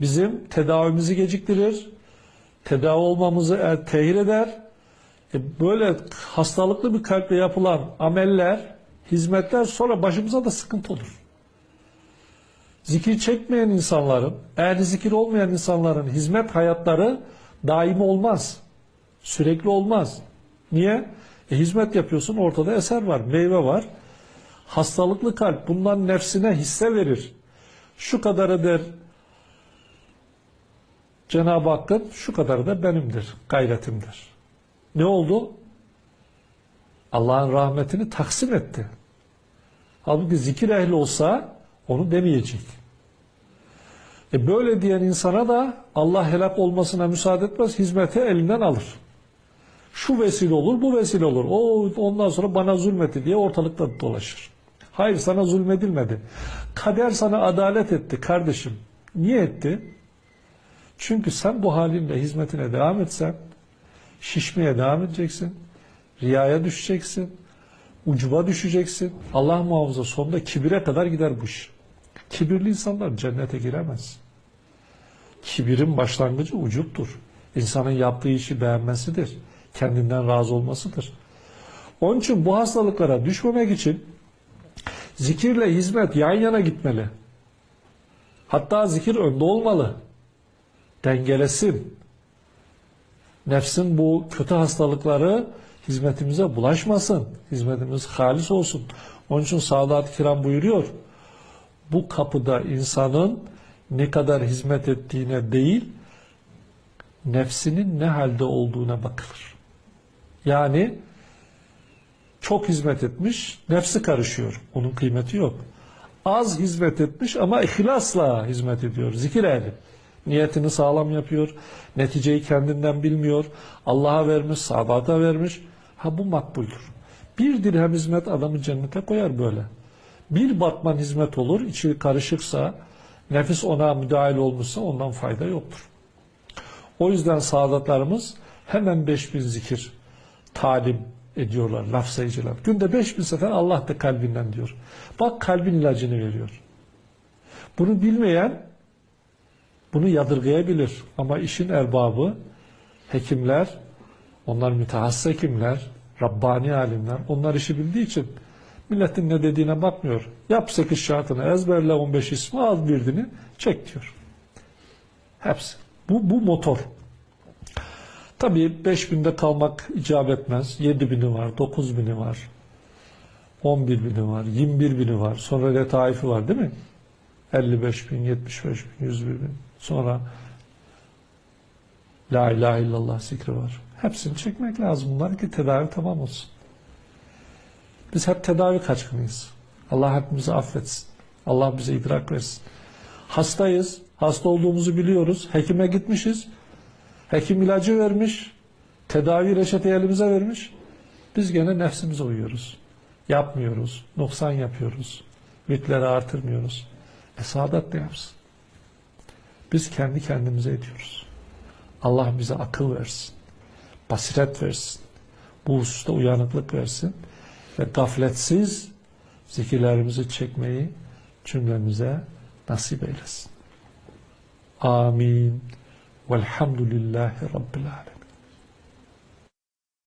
bizim tedavimizi geciktirir, tedavi olmamızı er- tehir eder. E böyle hastalıklı bir kalple yapılan ameller, hizmetler sonra başımıza da sıkıntı olur. Zikir çekmeyen insanların, ehli zikir olmayan insanların hizmet hayatları daimi olmaz. Sürekli olmaz. Niye? E, hizmet yapıyorsun ortada eser var, meyve var. Hastalıklı kalp bundan nefsine hisse verir. Şu kadarı der Cenab-ı Hakk'ın şu kadarı da benimdir, gayretimdir. Ne oldu? Allah'ın rahmetini taksim etti. Halbuki zikir ehli olsa onu demeyecek. E böyle diyen insana da Allah helak olmasına müsaade etmez, hizmeti elinden alır. Şu vesile olur, bu vesile olur. O ondan sonra bana zulmetti diye ortalıkta dolaşır. Hayır sana zulmedilmedi. Kader sana adalet etti kardeşim. Niye etti? Çünkü sen bu halinle hizmetine devam etsen şişmeye devam edeceksin. Riyaya düşeceksin. Ucuba düşeceksin. Allah muhafaza sonunda kibire kadar gider bu iş. Kibirli insanlar cennete giremez. Kibirin başlangıcı ucuptur. İnsanın yaptığı işi beğenmesidir. Kendinden razı olmasıdır. Onun için bu hastalıklara düşmemek için zikirle hizmet yan yana gitmeli. Hatta zikir önde olmalı. Dengelesin. Nefsin bu kötü hastalıkları hizmetimize bulaşmasın. Hizmetimiz halis olsun. Onun için Sadat-ı Kiram buyuruyor. Bu kapıda insanın ne kadar hizmet ettiğine değil, nefsinin ne halde olduğuna bakılır. Yani çok hizmet etmiş, nefsi karışıyor. Onun kıymeti yok. Az hizmet etmiş ama ihlasla hizmet ediyor. Zikir ehli. Niyetini sağlam yapıyor. Neticeyi kendinden bilmiyor. Allah'a vermiş, saadata vermiş. Ha bu makbuldür. Bir dirhem hizmet adamı cennete koyar böyle. Bir batman hizmet olur, içi karışıksa, nefis ona müdahil olmuşsa ondan fayda yoktur. O yüzden saadatlarımız hemen 5000 zikir talim ediyorlar, laf sayıcılar. Günde 5000 sefer Allah da kalbinden diyor. Bak kalbin ilacını veriyor. Bunu bilmeyen bunu yadırgayabilir. Ama işin erbabı, hekimler, onlar mütehassıs hekimler, Rabbani alimler, onlar işi bildiği için milletin ne dediğine bakmıyor. Yap 8 şartını, ezberle 15 ismi, al birini, çek diyor. Hepsi. Bu, bu motor. Tabii 5000'de kalmak icap etmez. 7000'i var, 9000'i var, 11 bini var, 21 bini var. Sonra letaifi var değil mi? 55 bin, 75 bin, 101 bin. Sonra La ilahe illallah zikri var. Hepsini çekmek lazım bunlar ki tedavi tamam olsun. Biz hep tedavi kaçkınıyız. Allah hepimizi affetsin. Allah bize idrak versin. Hastayız. Hasta olduğumuzu biliyoruz. Hekime gitmişiz. Hekim ilacı vermiş. Tedavi reçeteyi elimize vermiş. Biz gene nefsimize uyuyoruz. Yapmıyoruz. Noksan yapıyoruz. Mitleri artırmıyoruz. E saadat ne yapsın? Biz kendi kendimize ediyoruz. Allah bize akıl versin. Basiret versin. Bu hususta uyanıklık versin. Ve gafletsiz zikirlerimizi çekmeyi cümlemize nasip eylesin. Amin. Velhamdülillahi Rabbil Alemin.